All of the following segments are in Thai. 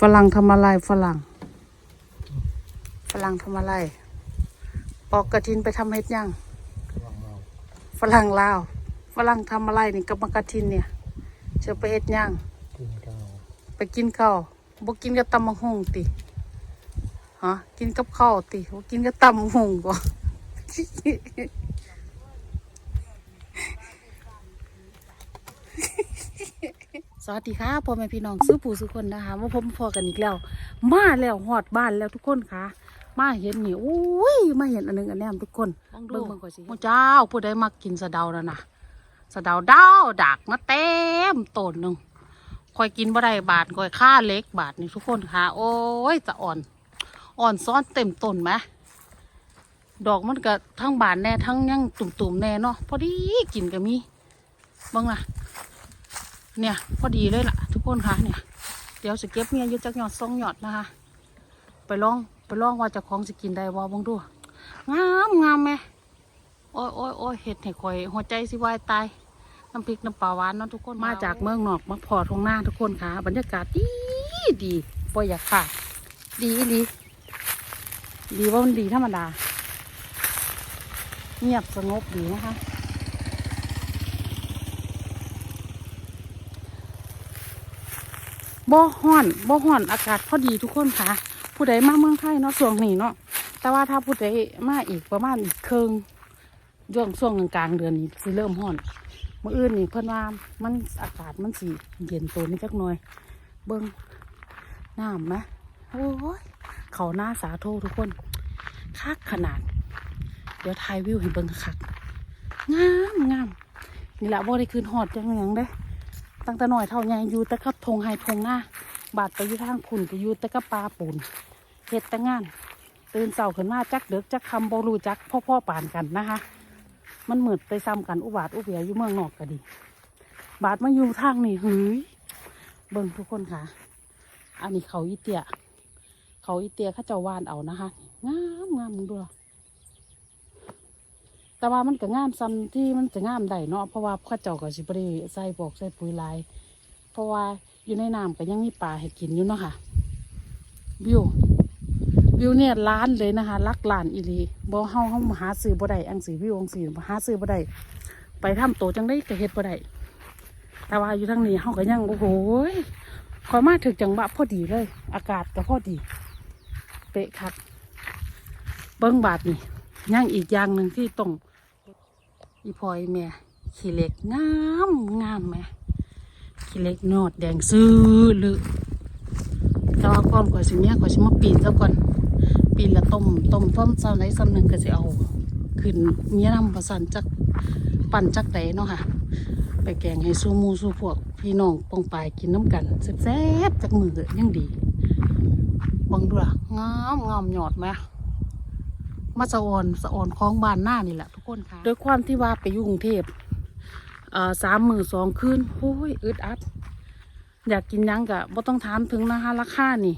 ฝรั่งทำอะไรฝรั่ง ฝรั่งทำอะไร ปอกกระทินไปทำเฮ็ดยัง ฝรั่งลาว ฝรั่งทำอะไรนี่กับมะกระทินเนี่ยเชื่อไปเฮ็ดยังกินข้าวไปกินข้าวบ่กินกับตำมะฮุงติฮะกินกับข้าวติบ่กินกับตำมะฮุงบ่ สวัสดีค่ะพ่อแม่พี่น้องซื้อปู่ซื้อคนนะคะมาพบพอกันอีกแล้ว มาแล้วหอดบ้านแล้วทุกคนค่ะ มาเห็นนี่โอ้ยมาเห็นอันหนึงอันแนมทุกคนเบิ่งเบิ่งก่อนสิเจ้าผู้ใดมากินสะเดาแล้วนะสะเดาดาวดักมาเต็มต้นหนึงคอยกินบ่ได้บาทคอยค่าเล็กบาทนี่ทุกคนค่ะ โอ้ยจะอ่อน อ่อนซ้อนเต็มต้นไหมดอกมันก็ทั้งบานแน่ทั้งยังตุ่มๆแน่เนาะพอดีกินก็มีเบิ่งล่ะ เนี่ย พอดีเลยล่ะ ทุกคนคะเนี่ย เดี๋ยวสิเก็บเมียยู่จักหยอดสองหยอดนะคะ ไปลองไปลองว่าจะของสิกินได้บ่บ้งดูงามงามไหมโอ้ยโอ้ยโอ้ยเห็ดให้ข่อย หัวใจสิวายตายน้ำพริกน้ำปลาหวานเนาะทุกคนมาจากเมืองนอกมาพอทงหน้าทุกคนค่ะ บรรยากาศดีดีปอยากขาดดีดีดีว่ามันดีธรรมดา เงียบสงบดีนะคะ บ่ฮ้อนบ่ฮ้อนอากาศพอดีทุกคนค่ะ ผู้ใดมาเมืองไทยเนาะช่วงนี้เนาะแต่ว่าถ้าผู้ใดมาอีกประมาณอีกครึ่งช่วงช่วงกลางๆเดือนนี้สิเริ่มฮ้อนเมื้ออื่นนี่เพิ่นว่ามันอากาศมันสิเย็นตัวนิดจักหน่อย เบิ่งน้ำไหมโอ้ยเขาหน้าสาโททุกคนคักขนาด เดี๋ยวถ่ายวิวให้เบิ่งคักงามงามนี่แหละบ่ได้คืนฮอดจังยังเด้ ตั้งแต่หน่อยเท่าใหญ่อยู่ต่กับทงไฮทงหน้าบาดไปอยู่ทางขุนไปอยู่ต่กับปลาปูนเฮ็ดแต่งาน ตื่นเสาขึ้นมาจักเด็กจักคำบรูจักพ่อพ่อๆปานกันนะคะ มันเหมือดไปซ้ำกันอุบาทอุเบียอยู่เมืองนอกก็ดี บาดมาอยู่ทางนี่หืยเบิ่งทุกคนค่ะ อันนี้เขาอีเตียเขาอีเตียข้าเจ้าวานเอานะคะงามงามมึงดู แต่ว่ามันก็งามซ้ำที่มันจะงามได้เนาะเพราะว่าข้าเจ้าก็สิบริใส่บอกใส่ปุ๋ยลาย เพราะว่าอยู่ในน้ำก็ยังมีปลาให้กินอยู่เนาะค่ะวิววิวเนี่ยล้านเลยนะคะลักล้านอีหลีบ่เฮาเฮาหาซื้อบ่ได้อังสีวิวอังสีหาซื้อบ่ได้ไปทำโตจังได้ก็เฮ็ดบ่ได้แต่ว่าอยู่ทางนี้เฮาก็ยังโอ้โหขอมาถึงจังหวะพอดีเลย อากาศก็พอดี เป๊ะครับ เบิ้งบาทนี่ย่างอีกอย่างหนึ่งที่ต้อง อีพอยแม่ขี้เล็กงามงามแม่ขี้เล็กนอดแดงซื้อลือแต่ว่าก่อนก่อนสิเนี้ยก่อนสิมาปีนซะก่อน ปีนและต้มต้มต้มซ้ำไหนซ้ำหนึ่งก็สิเอา ขึ้นเมียนำประสันจักปั่นจักไดเนาะค่ะ ไปแกงให้สู้มูสู้พวก พี่น้องปองปายกินน้ำกันแซ่บๆจากมือยังดีบังดูล่ะงามงามหยอดไหมมาสะออนสะออนของบ้านหน้านี่แหละ คนค่ะด้วยความที่ว่าไปอยู่กรุงเทพอ่อสามหมือสองคืนโอ้ยอึดอัด อยากกินยังกะบ่ต้องถามถึงนะคะราคานี่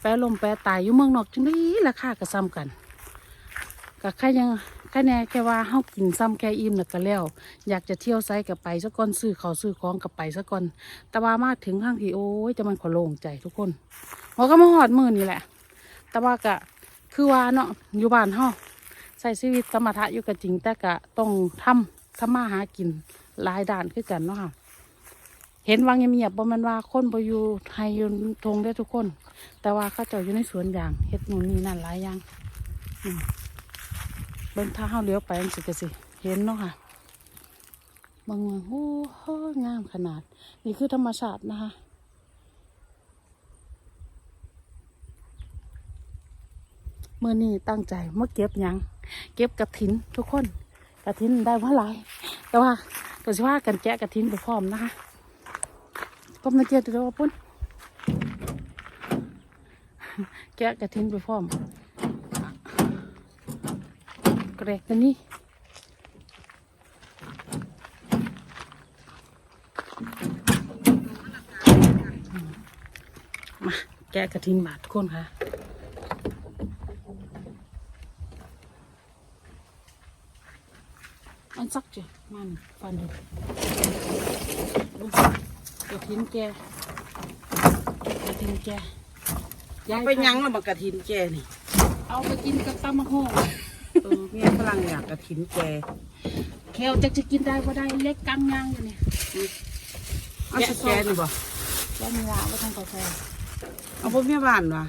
แปรลมแปรตายอยู่เมืองนอกจังไดราคาก็ซ้ำกันก็แค่ยังแค่แน่แค่ว่าเฮากินซ้ำแค่อิ่มแล้วก็แล้ว อยากจะเที่ยวไซกับไปซะก่อนซื้อเขาวซื้อของกับไปซะก่อนแต่ว่ามาถึงข้างที่โอ้ยจะมันขอโล่งใจทุกคนหัวก็มาหอดมือนี่แหละ แต่ว่าก็คือว่าเนาะอยู่บ้านเฮา ใช้ชีวิตสมถะอยู่ก็จริง แต่ก็ต้องทำทำมาหากินหลายด้านคือกันเนาะค่ะ เห็นว่าเงียบๆบ่มันว่าคนบ่อยู่ไทยยนทงได้ทุกคน แต่ว่าเขาเจ้าอยู่ในสวนยางเฮ็ดนู่นนี่นั่นหลายอย่างเบิ่งถ้าเฮาเลี้ยวไปจังสิก็สิเห็นเนาะค่ะบางว่าโอ้โหงามขนาด นี่คือธรรมชาตินะคะเมื่อนี้ตั้งใจมาเก็บยัง เก็บกระถินทุกคนกระถินได้ว่าหลายแต่ว่าตัวสิว่ากันแกะกระถินไปพร้อมนะคะก็มาเจอตัวปุ่นแกะกระถินไปพร้อมกระเกตัวนี้มาแกะกระถินบาททุกคนค่ะ anh sắc chưa man phần được đúng rồi cái thính ke cái thính ke ยายไปหยังแล้วมากระถินแกนี่ เอาไปกินกับตำมะฮงเออแม่ฝรั่งอยากกระถินแกแควจะจะกินได้ก็ได้เล็กกำยางอยู่เนี่ยเอาสแกนนี่บ่แล้วมีละว่าต้องกาแฟเอาพวกแม่บ้านว่ะ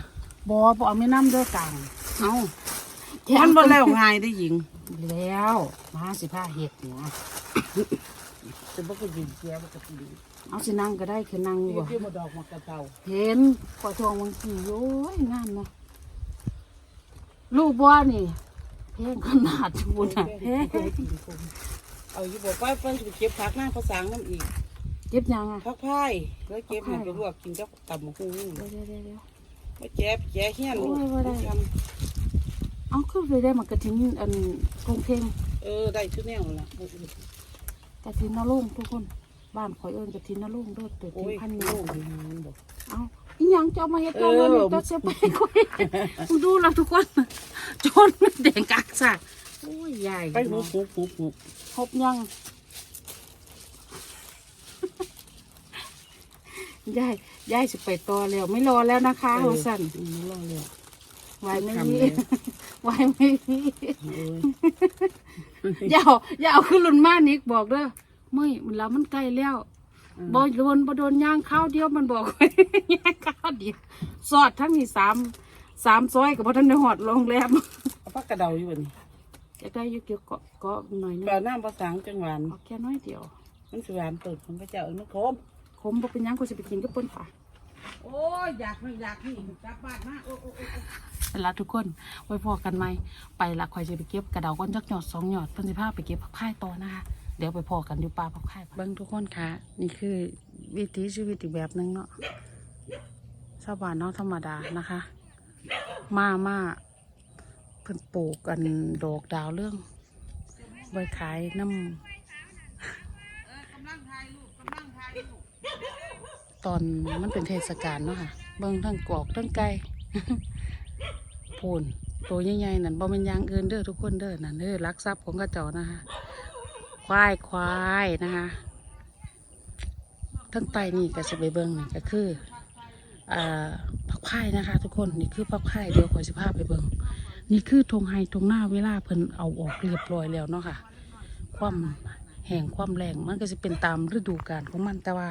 บอบอกเอาไม่น้ำด้วยกลางเอามันบ่แล้วง่ายได้หญิง แล้วมาสิผ้าเห็ดเนี่ยจะบ่ก็ยินแกบ่ก็กินเอาสินั่งก็ได้คือนั่งนี่บ่ที่บ่ดอกมากระเตาเห็นขอทองบางทีโอ้ยงามเนาะลูกบัวนี่เพลงขนาดทุนอะเพลงเอาอยู่บ่ไปไปไปเก็บผักหน้าภาษางน้ำอีกเก็บยังอะผักพายแล้วเก็บให้ไปลวกกินกับตำบักหุ่งเดี๋ยวเดี๋ยวเดี๋ยวเดี๋ยวมาแจ๊บแจ๊เฮียนลูกโอ้ยบ่ได้ เอาขึ้นไปได้มากระถินอันกรุงเทพเออได้ทุกแนวล่ะกระถินนรุ่งทุกคน บ้านขอยเอิญกระถินนรุ่งเด้วยเปิดโอ้ทิ้ยงพันโอ้ยายบ่เอาอีหยังจะเอามาเฮ็ดตัวเลยเออตัวเสียไปคุยมึงดูแล้วทุกคนจนแดงกักซะโอ้ยใหญ่ไปหุบหุบหุบหุบพบยังยายยายสิไปต่อแล้ว ไม่รอแล้วนะคะโหสันอืมรอเลยไหวไม่ทำมีแล้ว ไหวไม่มีเอออย่าเอาอย่าเอาขึ้นรุ่นมานิกบอกเด้อไม่มันแล้วมันใกล้แล้วบอโดนบโดนย่างข้าวเดียวมันบอกย่างข้าวเดียวสอดทั้งนี้สามสามซอยกับพอท่านได้หอดโรงแรมเอาผักกระเดาอยู่บ่นี่จะได้อยุเกี่ยวเกาะเกาะหน่อยนึงปลาน้ำภาษางจังหวานเอาแค่น้อยเดียวมันมันสิหวานเปิดของพระเจ้าเออมันคมขมบ่เป็นหยังกูจะไปกินกับเปิ้นป่าโอ้ยอยากไม่อยากนี่กลับบ้านมาโอ้โอ้โอ้เป็น ละทุกคน ไว้พอกันไหมไปละคอยจะไปเก็บกระเดาก้อนจักหยอดสองหยอดเพิ่นสิพาไปเก็บผักพายต่อนะคะ เดี๋ยวไปพอกันอยู่ป่าผักพายเบิ้งทุกคนค่ะ นี่คือวิถีชีวิตอีกแบบหนึงเนาะชาวบ้านเนาะธรรมดานะคะ มามาเพิ่นปลูกกันดอกดาวเรื่องไว้ขายน้ำตอนมันเป็นเทศกาลเนาะค่ะ เบิ่งทั้งกอกทั้งไก่ พูนตัวใหญ่ๆนั่นบ่เป็นยางอื่นเด้อทุกคนเด้อนั่นเด้อลักทรัพย์ของกระเจ้านะคะ ควายควายนะคะทั้งไตนี่ก็จะไปเบิ่งนี่ก็คืออผักพายนะคะ ทุกคนนี่คือผักพายเดี๋ยวขอสิพาไปเบิ่งนี่คือทงไฮทงหน้าเวลาเพิ่นเอาออกเรียบร้อยแล้วเนาะค่ะ ความแห้งความแรงมันก็จะเป็นตามฤดูกาลของมันแต่ว่า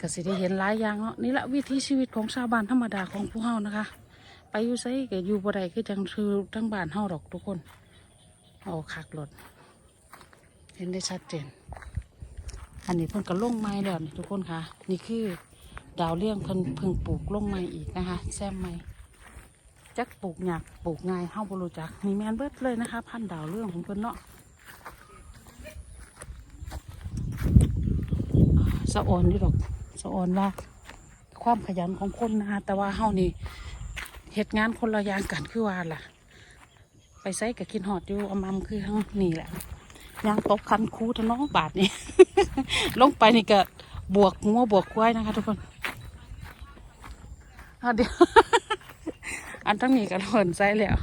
ก็สิได้เห็นหลายอย่างเนาะนี่แหละวิถีชีวิตของชาวบ้านธรรมดาของพวกเฮานะคะ ไปอยู่ไสก็อยู่บ่ได้คือจังคือทั้งบ้านเฮาดอกทุกคน เอาคักรถเห็นได้ชัดเจน อันนี้เพิ่นก็ลงไม้แล้วนี่ทุกคนค่ะ นี่คือดาวเลี้ยงเพิ่นเพิ่งปลูกลงไม้อีกนะคะ แซมไม้จักปลูกหยักปลูกง่ายเฮาบ่รู้จักมีแมนเบิดเลยนะคะ พันดาวเรื่องของเพิ่นเนาะสะออนอยู่ดอกสะออนว่าความขยันของคนนะคะแต่ว่าเฮานี่ เหตุงานคนละอย่างกันคือว่าล่ะ ไปใส่กับกินหอดอยู่อำมำคือทั้งนี่แหละยางตบคันคูทะน้องบาทนี่ ลงไปนี่ก็บวกงัวบวกควายนะคะ ทุกคนอะเดี๋ยวอันทั้งนี้ก็หนใส่แล้ว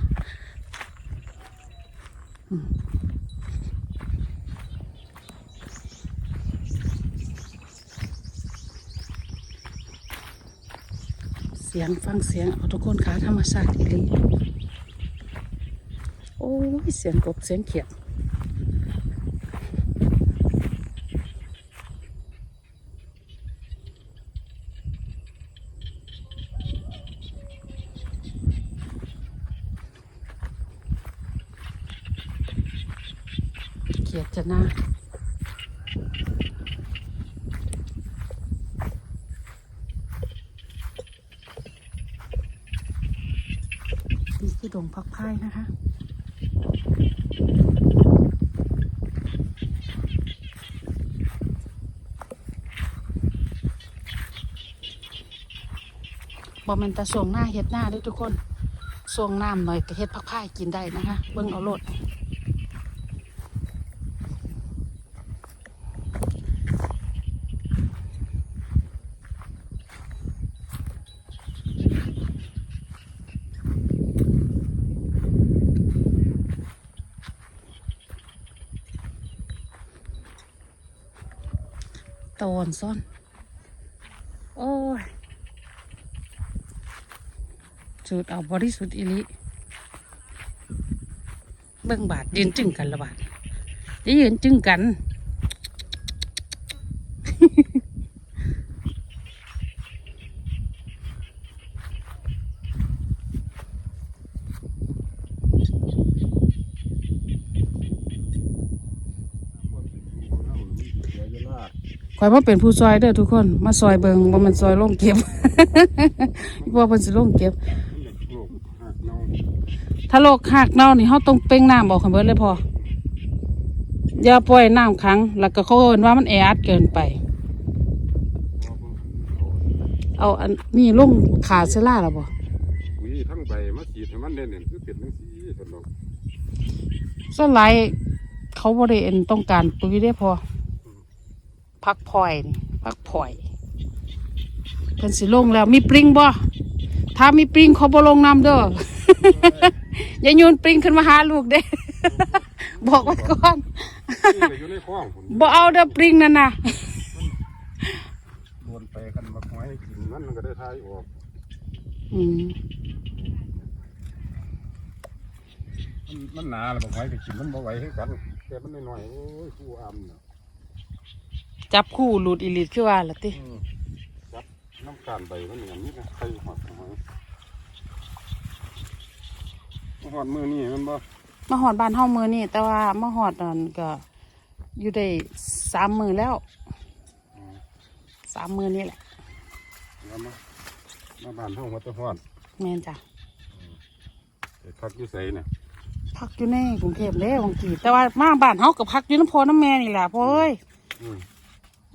เสียงฟังเสียงเอาทุกคนค่ะธรรมชาติอีหลีโอ้ยเสียงกบเสียงเขียดเขียดจะหน้านี่คือ ดงพักพายนะคะบอมันแต่ส่งหน้าเฮ็ดหน้าด้วยทุกคนส่งน้ำหน่อยก็เฮ็ดพักพายกินได้นะคะ เบิ่งเอาโลด ตอนซ่อน โอ้ยสุดเอาบริสุทธิ์อิลิเบิ่งบาทยืนจึงกันละบาทยืนจึงกัน ข่อยมาเป็นผู้ซอยเด้อทุกคน มาซอยเบิงว่ามันซอยลงเก็บว่ามันสิลงเก็บ ถ้าโลกหักเน่านี่เฮาต้องเป้งน้ำบอกคันเบิดเลยพออย่าปล่อยน้ำขังแล้วก็เขาเอิ้นว่ามันแออัดเกินไป เอาอันนี้ลงขาเซล่าแล้วบ่อุ้ยทั้งใบมาฉีดให้มันเด่นเด่นคือเป็นจังซี่สนุกสไลด์เขาบ่ได้เอ็นต้องการปุ๋ยได้พอ พักพลอยนี่พักพลอยเพิ่นสิลงแล้วมีปริงบ่ถ้ามีปริงเขาบ่ลงน้ำเด้ออย่าโยนปริงขึ้นมาหาลูกเด้บอกไว้ก่อนนี่ก็อยู่ในคลองพุ่นบ่เอาเด้อปริงนั่นน่ะโดนไปกันมาหอยกินมันมันก็ได้ทายออกอืมมันมันหนาแล้วบอกหอยก็กินมันบ่ไหวคือกันแต่มันน้อยๆโอ้ยผู้อำเนาะ จับคู่หลุดอีหลิดคือว่าล่ะติอืมจับน้ำการใบมันอย่างนี้นะใครหอดหอยหอดมือนี่มันบ่มาหอดบ้านเฮามื้อนี้แต่ว่ามาหอดนั่นก็อยู่ได้สามมื้อแล้วอืมสามมื้อนี้แหละแล้วมามาบ้านห้องวัดตะฮอดแม่นจ้ะไปพักอยู่ไสเนี่ยพักอยู่ในกรุงเทพเลยบางทีแต่ว่ามาบ้านเฮาก็พักอยู่น้ำพอน้ำแม่นี่แหละพ่อเอ้ยอืม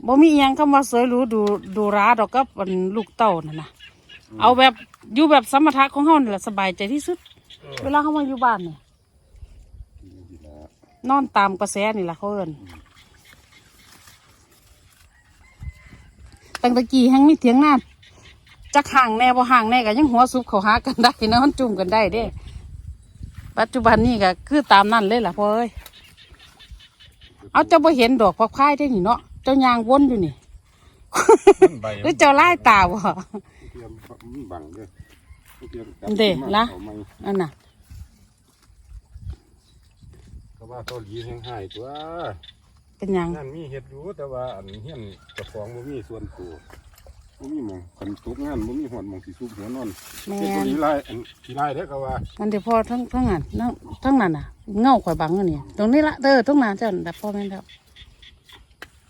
บ่มีอิหยังคำว่าสวยหรูดูดูราดอกกับอันลูกเต้านั่นนะเอาแบบอยู่แบบสมถะของเฮานี่แหละสบายใจที่สุด เวลาเฮามาอยู่บ้านเนี่ยดีแล้วนอนตามกระแสนี่แหละเขาเอิ้นตั้งแตะกี้แห่งมีเถียงหน้าจักห่างแน่บ่ห่างแน่ก็ยังหัวซุบเข้าหากันได้นอนจุ่มกันได้เด้ ปัจจุบันนี้ก็คือตามนั่นเลยล่ะพ่อเอ้ยเอาเจ้าบ่เห็นดอกพักพายได้นี่เนาะ เจ้ายางวนอยู่นี่มันใบหรือเจ้าไล่ตาบ่เตรียมมันบังเด้อเตรียมจับเด้มาละเอาไม้อันน่ะก็ว่าเกาหลีแห้งหายตัวเป็นหยังนั่นมีเห็ดอยู่แต่ว่าอันเฮียนเจ้าของบ่มีส่วนตัวบ่มีหมองคันตกงานบ่มีหอนหมองสิซุบหัวนอนแม่เฮ็ดตัวนนี้ลายอันที่ลายเด้อก็ว่ามันเดี๋ยวพ่อทั้งทั้งนั้นทั้งทั้งนั้นน่ะเงาข่อยบังอันนี้ตรงนี้ละเด้อตรงนั้นเจ้าแต่พ่อแม่นแล้ว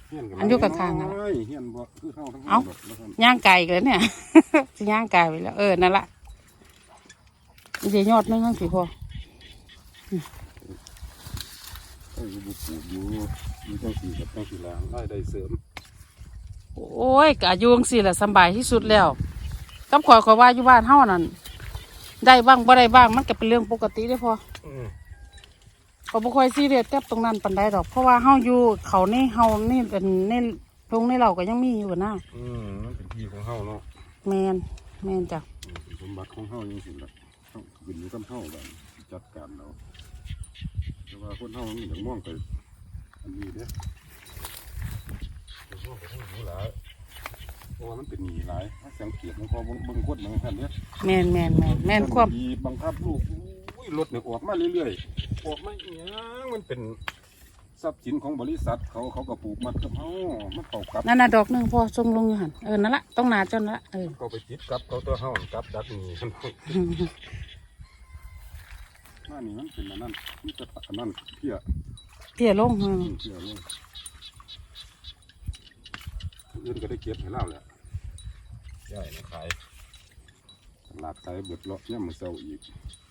เฮียนก็อันอยู่ข้างๆนั่นน้อยเฮียนบ่คือเฮาทั้งหมเอ้าดแล้วกันย่างไก่เลยเนี่ย สิย่างไก่ไปแล้ว เออ นั่นละเดี๋ยวยอดนึงข้างสิพ่อเอ้ยบ่ปลูกอยู่มีจังซี่กับจังซี่ล่ะรายได้เสริมโอ้ยกะยุงสิแหละสำบายที่สุดแล้วกับข่อยข่อยว่าอยู่บ้านเฮานั่นได้บ้างบ่ได้บ้างมันก็เป็นเรื่องปกติเด้อพ่ออืม เขาบ่ค่อยซีเรียสกับตรงนั้นปานใดดอก เพราะว่าเฮาอยู่เขานี่เฮานี่เป็นนี่ตรงนี้เราก็ยังมีอยู่นะอืมมันเป็นที่ของเฮาเนาะแมนแมนจ้ะอืมเป็นสมบัติของเฮาจังซี่ล่ะเฮาขึ้นอยู่กับเฮาบัดจัดการเอาแต่ว่าคนเฮามันอยากมองไปอันนี้เด้อแต่ว่าคนเฮารู้หลายเพราะว่ามันเป็นหนี้หลายถ้าสังเกตมันพอเบิ่งคนบางท่านเนี่ยแมนแมนแมนแมนความดีบังคับลูกอุ้ย รถเนี่ยออกมาเรื่อยๆออกมาอีหยังมันเป็นทรัพย์สินของบริษัทเขาเขาก็ปลูกมัดกับเฮามันเข้ากับนั่นน่ะดอกหนึงพ่อทรงลงอยู่หั่นเออนั่นละต้องหนาจนละเออเขาไปติดกับเขาตัวเฮากับดักหนี่มันมานี่มันเป็นอันนั้นมันจะอันนั้นเพี้ยเพี่ยลงอืมเพี้ยเลยคนอื่นก็ได้เก็บให้เราแหละใช่มาขายตลาดขายเบิดเลาะย่ำมือเศร้าอีกอืม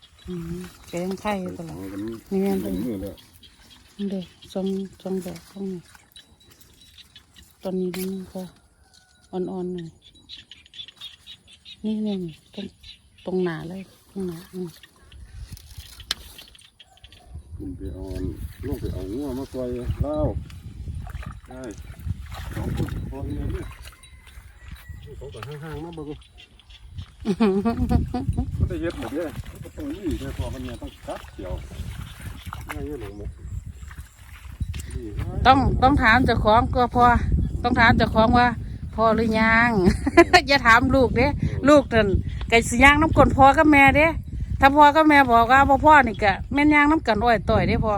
แกงไข่ตลอดกันนี่แม่นเป็เป็นนมือแล้วนี่เด้ทรงทรงดอกตรงนี้ตอนนี้นิดนึงก็อ่อนๆหน่อยนี่เนี่ยนี่ตรงตรงหนาเลยตรงหนาอืมคุณไปเอาอันลงไปเอางัวมาซอยเล่าได้สองคนพอเงินเนี่ยเขาก็ห่างๆมาเบิ่งมันได้เย็ดหมดเลยมันก็ ต้องนี่เลยพอมันเนี่ยต้องกัดเกี่ยวง่ายเยอะหลงหมกนี่ต้องต้องถามเจ้าของก็พอต้องถามเจ้าของว่าพ่อหรือยัง อย่าถามลูกเด้ลูกนั่นไก่สิย่างน้ำกลนพ่อกับแม่เด้ถ้าพ่อกับแม่บอกว่าบ่พ่อนี่กะแม่นย่างน้ำกันอ้อยต่อยเด้พ่อ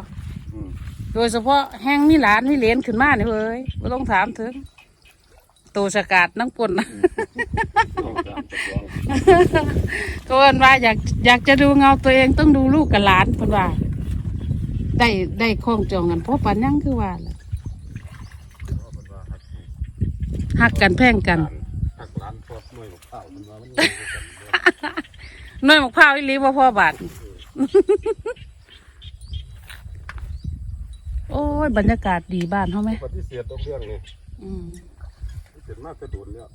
อืมโดยเฉพาะแห้งมีหลานมีเหลนขึ้นมาเนี่ยเอ้ยไม่ต้องถามถึงตูสกัดน้ำกลนต้องตามตะ กวางก็เอิ้นว่าอยากอยากจะดูเงาตัวเองต้องดูลูกกับหลานเพิ่นว่า ได้ได้คล้องจองกันเพราะปันยังคือว่าล่ะเอาเป็นว่าหักหักกันแพ่งกันหักหลานพอหน่วยของข้าวมันว่ามันอยู่ด้วยกันเด้อหน้อยหมกพร้าวอีหลีบ่พ่อบาทโอ้ยบรรยากาศดีบ้านเขาไหมปฏิเสธตรงเรื่องนี้อืมมันเป็นมากกระโดดเนี่ย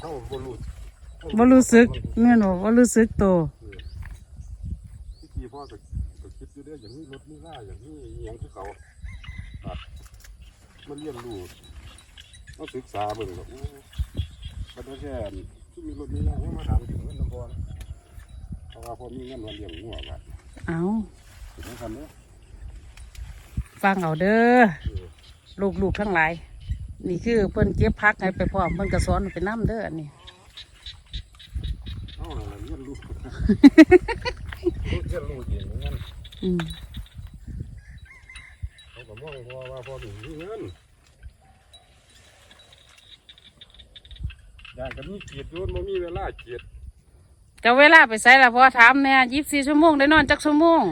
เข้าบรูบ่รู้สึกเนี่ยหนูบ่รู้สึกโตวที่ทีพ่อก็ก็คิดอยู่เด้ออย่างนี้รถนี่ล่าอย่างนี้อหย่างที่เขาตัดมันเรียนรู้ต้องศึกษาเบิ่งแล้วโอ้ประเทศแค่ที่มีรถนี่ล่าให้มาถามถึงเงินน้ำบอลเพราะว่าพอมีเงินวันเลี้ยงงัวบัดเอาถึงคันเนี้ยฟังเอาเด้อลูกๆทั้งหลาย นี่คือเพิ่นเก็บพักให้ไปพร้อมเพิ่นก็สอนไปนํเด้ออันนี้เอ้าเรียนรู้เรียนรู้เองเหมือนกันอืมเขาก็มองพอว่าพอถึงมีเงินอยากจะมีเกียรติโยนบ่มีเวลาเกียรติก็เวลาไปใส่ละพอถามแน่ยี่สิบสี่ชั่วโมงได้นอนจักชั่วโมง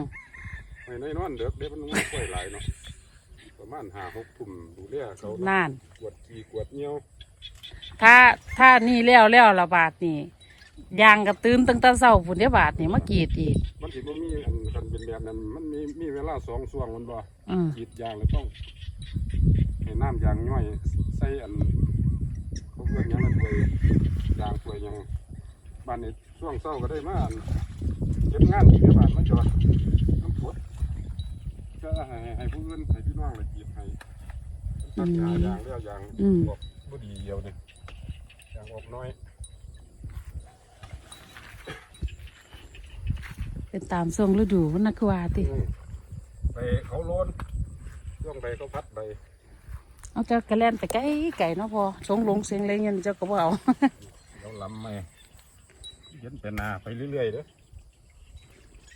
ไม่ในนอนเด็กเด็กมันไม่ค่อยหลายเนาะประ มาณห้าหกทุ่มดูแลเขาเนาะนั่นกวดขี้กวดเหนียวถ้าถ้านี่แล้วแล้วละบาทนี่ยางกระตื้นตั้งแต่เช้าฝุ่นเดียบาทนี่มากรีดอีก มันสิบ่มีอันคันเป็นแบบนั้นมันมีมีเวลาสองช่วงมันบ่อืม กรีดยางแล้วต้องให้น้ำยางย่อยใส่อันเขาเพื่อนหยังนั้นถวยยางถวยหยังบ้านนี้ช่วงเช้าก็ได้มาอันเก็บงานที่บ้านมาจอดน้ำฝน ก็ให้ให้ผู้อื่นให้พี่น้องเลยกรีดให้ตัดยางยางแล้วยางอืมออกบ่ดีเดียวนี่ยางออกน้อย เป็นตามทรงฤดูวันนักว่าติอืมไปเขาโลนช่วงใบเขาพัดใบเอาเจ้ากระแล่นไปไกลไก่เนาะพอสงหลงเสียงเลยเงินเจ้าก็บ่เอาเราลำไม่เย็นไปนาไปเรื่อยๆเด้อ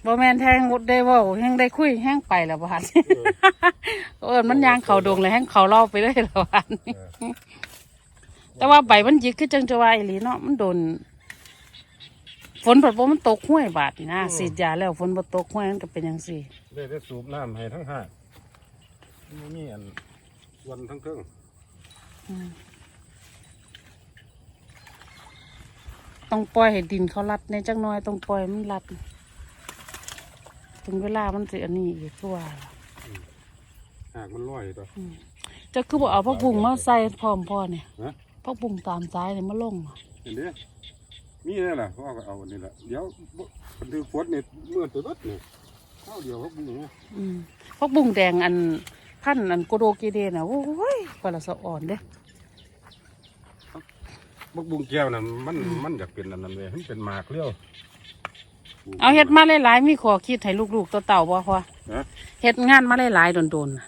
บ่แมนแทงได้เว่าแห้งได้คุยแห้งไปละบาทเออมันยางเขาดงเลยแห้งเขาเล่าไปเลยละบาทเออแต่ว่าใบมันหยิกคือจังจะว่าอีหลีเนาะมันโดน ฝนผัดบ่มันตกห้วยบาดนี่นะสีดยาแล้วฝนบ่ตกห้วยมันก็เป็นอย่างสี่ได้ได้สูบน้ำให้ทั้งห้ามันมีอันส่วนทั้งเครื่องต้องปล่อยให้ดินเขารัดในจังน้อยต้องปล่อยมันรัด ถึงเวลามันสิอันนี้อีกตัวหากมันลอยตัวจะคือบอกเอาผักบุ้งมาใส่พร้อมพ่อเนี่ยฮะผักบุ้งตามซ้ายเนี่ยมาลงเห็นเด้อมีนี่แหละพ่อก็เอาอันนี้แหละเดี๋ยวบ่มันถือฝนนี่เมื่อตัวรถนี่ข้าวเดียวเขาบุ้งเนี่ยอืมผักบุ้งแดงอันพันธุ์อันโกโดเกเดน่ะโอ้ยพอละสะอ่อนเด้บักบุ้งแก้วน่ะมันมันอยากเป็นอันนั้นเลยมันเป็นหมากเลี้ยว เอาเฮ็ดมาหลายๆมีขอคิดให้ลูกๆตัวเต่าบ่พอนะเฮ็ดงานมาหลายๆโดนๆน่ะ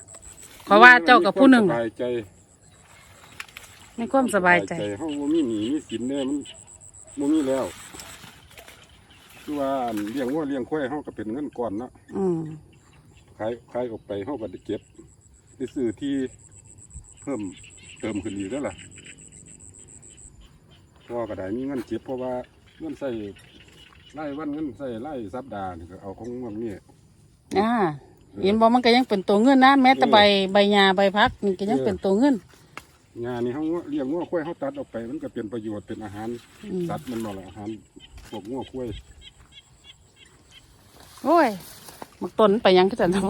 เพราะว่าเจ้ากับผู้หนึ่งสน่ะบายใจมีความสบายใจ เฮาบ่มีหนี้มีสินเนี่ยมันบ่มีแล้วคือว่าอันเลี้ยงวัวเลี้ยงควายเฮาก็เป็นเงินก้อนเนาะอืมขายขายออกไปเฮาก็ได้เก็บได้ซื้อที่เพิ่มเติมขึ้นอีกแล้วล่ะพ่อก็ได้มีเงินเก็บเพราะว่าเงินใส่ ไล่วันเงินใส่ไล่สัปดาห์นี่ก็เอาของมันนี่อ่าเห็นบ่มันก็ยังเป็นตัวเงินนะแม้แต่ใบใบหญ้าใบพักนี่ก็ยังเป็นตัวเงินงานนี้เฮาเลี้ยงวัวควายเฮาตัดออกไป มันก็เป็นประโยชน์เป็นอาหารอืมสัตว์มันบ่ล่ะอาหารพวกงัวควายโอ้ยมักต้นไปยังก็จะทำ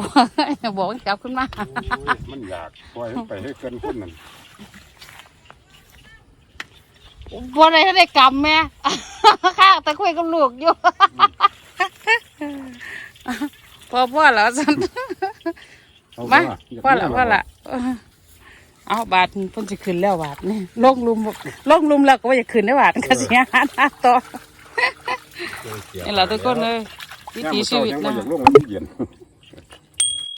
บอกว่าจับขึ้นมาโอ้ยมันอยากปล่อยมันไปให้เกินคนนั่น บ่ได้ได้กรรมแม่ข้าแต่คุยกับลูกอยู่พอพ่อแล้วสันเอามาบ่อยกพ่อละพ่อละเออเอาบาทเพิ่นจะขึ้นแล้วบาทนี่ลงลุมลงลุมแล้วก็ว่าจะขึ้นได้บาทก็สิหาหน้าต่อนี่แหละทุกคนเลยวิถีชีวิตยังนะ